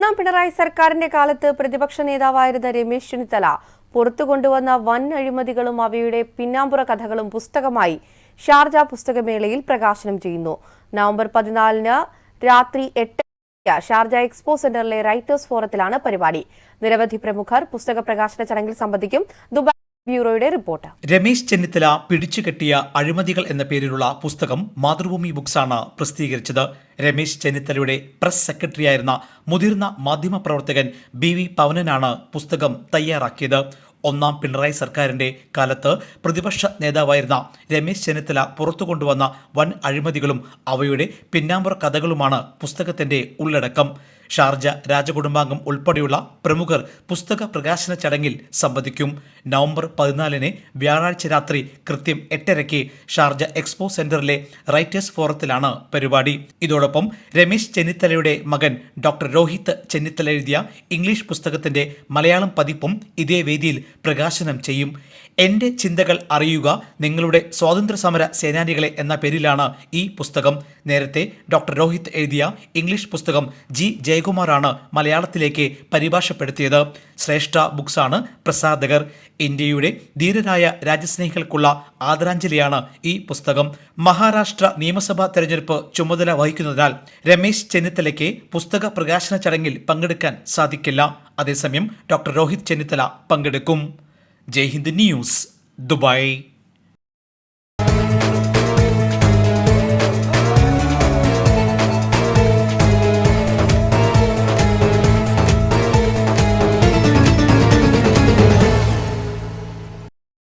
ഒന്നാം പിണറായി സർക്കാരിന്റെ കാലത്ത് പ്രതിപക്ഷ നേതാവായിരുന്ന രമേശ് ചെന്നിത്തല പുറത്തു കൊണ്ടുവന്ന വൻ അഴിമതികളും അവയുടെ പിന്നാമ്പുറ കഥകളും പുസ്തകമായി ഷാർജ പുസ്തകമേളയിൽ പ്രകാശനം ചെയ്യുന്നു. നവംബർ പതിനാലിന് രാത്രി എട്ട് ഷാർജ എക്സ്പോ സെന്ററിലെ റൈറ്റേഴ്സ് ഫോറത്തിലാണ് പരിപാടി. നിരവധി പ്രമുഖർ പുസ്തക പ്രകാശന ചടങ്ങിൽ സംബന്ധിക്കും ദുബായ് ബ്യൂറോയുടെ റിപ്പോർട്ട്. രമേശ് ചെന്നിത്തല പിടിച്ചുകെട്ടിയ അഴിമതികൾ എന്ന പേരിലുള്ള പുസ്തകം മാതൃഭൂമി ബുക്സ് ആണ് പ്രസിദ്ധീകരിച്ചത്. രമേശ് ചെന്നിത്തലയുടെ പ്രസ് സെക്രട്ടറിയായിരുന്ന മുതിർന്ന മാധ്യമപ്രവർത്തകൻ ബി വി പവനനാണ് പുസ്തകം തയ്യാറാക്കിയത്. ഒന്നാം പിണറായി സർക്കാരിന്റെ കാലത്ത് പ്രതിപക്ഷ നേതാവായിരുന്ന രമേശ് ചെന്നിത്തല പുറത്തു കൊണ്ടുവന്ന വൻ അഴിമതികളും അവയുടെ പിന്നാമ്പുറ കഥകളുമാണ് പുസ്തകത്തിന്റെ ഉള്ളടക്കം. ഷാർജ രാജകുടുംബാംഗം ഉൾപ്പെടെയുള്ള പ്രമുഖർ പുസ്തക പ്രകാശന ചടങ്ങിൽ സംബന്ധിക്കും നവംബർ പതിനാലിന് വ്യാഴാഴ്ച രാത്രി കൃത്യം എട്ടരയ്ക്ക് ഷാർജ എക്സ്പോ സെന്ററിലെ റൈറ്റേഴ്സ് ഫോറത്തിലാണ് പരിപാടി. ഇതോടൊപ്പം രമേശ് ചെന്നിത്തലയുടെ മകൻ ഡോക്ടർ രോഹിത് ചെന്നിത്തല എഴുതിയ ഇംഗ്ലീഷ് പുസ്തകത്തിന്റെ മലയാളം പതിപ്പും ഇതേ വേദിയിൽ പ്രകാശനം ചെയ്യും. എന്റെ ചിന്തകൾ അറിയുക നിങ്ങളുടെ സ്വാതന്ത്ര്യ സമര സേനാനികളെ എന്ന പേരിലാണ് ഈ പുസ്തകം. നേരത്തെ ഡോക്ടർ രോഹിത് എഴുതിയ ഇംഗ്ലീഷ് പുസ്തകം ജി. ജയകുമാറാണ് മലയാളത്തിലേക്ക് പരിഭാഷപ്പെടുത്തിയത്. ശ്രേഷ്ഠ ബുക്സാണ് പ്രസാധകർ. ഇന്ത്യയുടെ ധീരരായ രാജ്യസ്നേഹികൾക്കുള്ള ആദരാഞ്ജലിയാണ് ഈ പുസ്തകം. മഹാരാഷ്ട്ര നിയമസഭാ തെരഞ്ഞെടുപ്പ് ചുമതല വഹിക്കുന്നതിനാൽ രമേശ് ചെന്നിത്തലയ്ക്ക് പുസ്തക പ്രകാശന ചടങ്ങിൽ പങ്കെടുക്കാൻ സാധിക്കില്ല. അതേസമയം ഡോക്ടർ രോഹിത് ചെന്നിത്തല പങ്കെടുക്കും. Jaihind news Dubai.